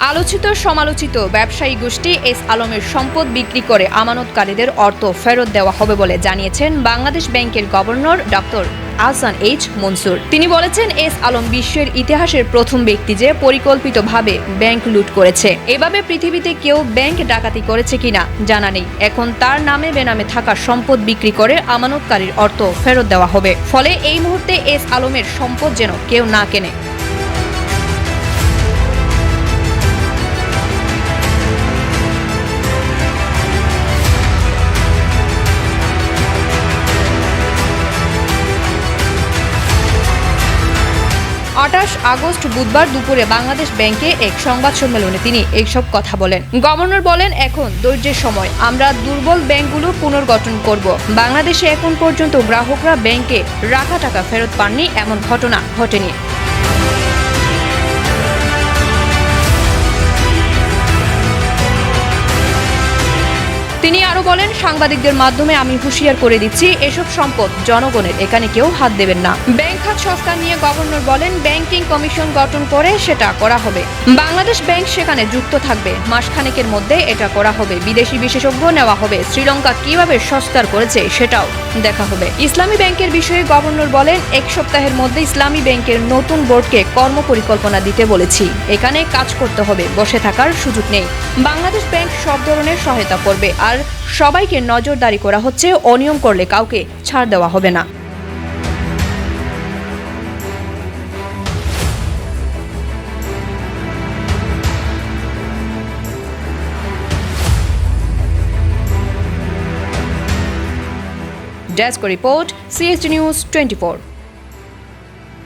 আলোচিত সমালোচিত ব্যবসায়ী গোষ্ঠী এস আলমের সম্পদ বিক্রি করে আমানতকারীদের অর্থ ফেরত দেওয়া হবে বলে জানিয়েছেন বাংলাদেশ ব্যাংকের governor doctor Ahsan H Mansur. তিনি বলেছেন, এস আলম বিশ্বের ইতিহাসের প্রথম ব্যক্তি যে পরিকল্পিতভাবে ব্যাংক লুট করেছে। এভাবে পৃথিবীতে কেউ ব্যাংক ডাকাতি করেছে কিনা জানা নেই। এখন তার নামে বেনামে থাকা সম্পদ বিক্রি করে আমানতকারীর অর্থ ফেরত দেওয়া হবে। ফলে এই মুহূর্তে এস আলমের সম্পদ যেন কেউ না কেনে। আঠাশ আগস্ট বুধবার দুপুরে বাংলাদেশ ব্যাংকে এক সংবাদ সম্মেলনে তিনি এইসব কথা বলেন। গভর্নর বলেন, এখন ধৈর্যের সময়। আমরা দুর্বল ব্যাংকগুলো পুনর্গঠন করব। বাংলাদেশে এখন পর্যন্ত গ্রাহকরা ব্যাংকে রাখা টাকা ফেরত পাননি, এমন ঘটনা ঘটেনি। বলেন, সাংবাদিকদের মাধ্যমে আমি হুঁশিয়ার করে দিচ্ছি, এসব সম্পদ জনগণের, এখানে কেউ হাত দেবেন না। ব্যাংক খাত সংস্কার নিয়ে গভর্নর বলেন, ব্যাংকিং কমিশন গঠন করে সেটা করা হবে। বাংলাদেশ ব্যাংক সেখানে যুক্ত থাকবে। মাসখানেকের মধ্যে এটা করা হবে। বিদেশি বিশেষজ্ঞ নেওয়া হবে। শ্রীলঙ্কা কীভাবে সংস্কার করেছে সেটাও দেখা হবে। ইসলামী ব্যাংকের বিষয়ে গভর্নর বলেন, এক সপ্তাহের মধ্যে ইসলামী ব্যাংকের নতুন বোর্ডকে কর্মপরিকল্পনা দিতে বলেছি। এখানে কাজ করতে হবে। বসে থাকার সুযোগ নেই। বাংলাদেশ ব্যাংক সব ধরনের সহায়তা করবে। আর সবাইকে নজরদারি করা হচ্ছে অনিয়ম করলে কাউকে ছাড় দেওয়া হবে না। Desk report CSD news twenty